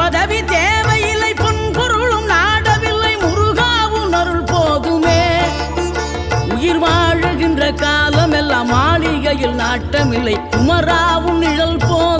பதவி தேவையில்லை பொன்பொருளும் நாடவில்லை முருகாவும் அருள் போதுமே. உயிர் வாழுகின்ற காலம் எல்லாம் மாளிகையில் நாட்டமில்லை குமராவும் நிழல் போதும்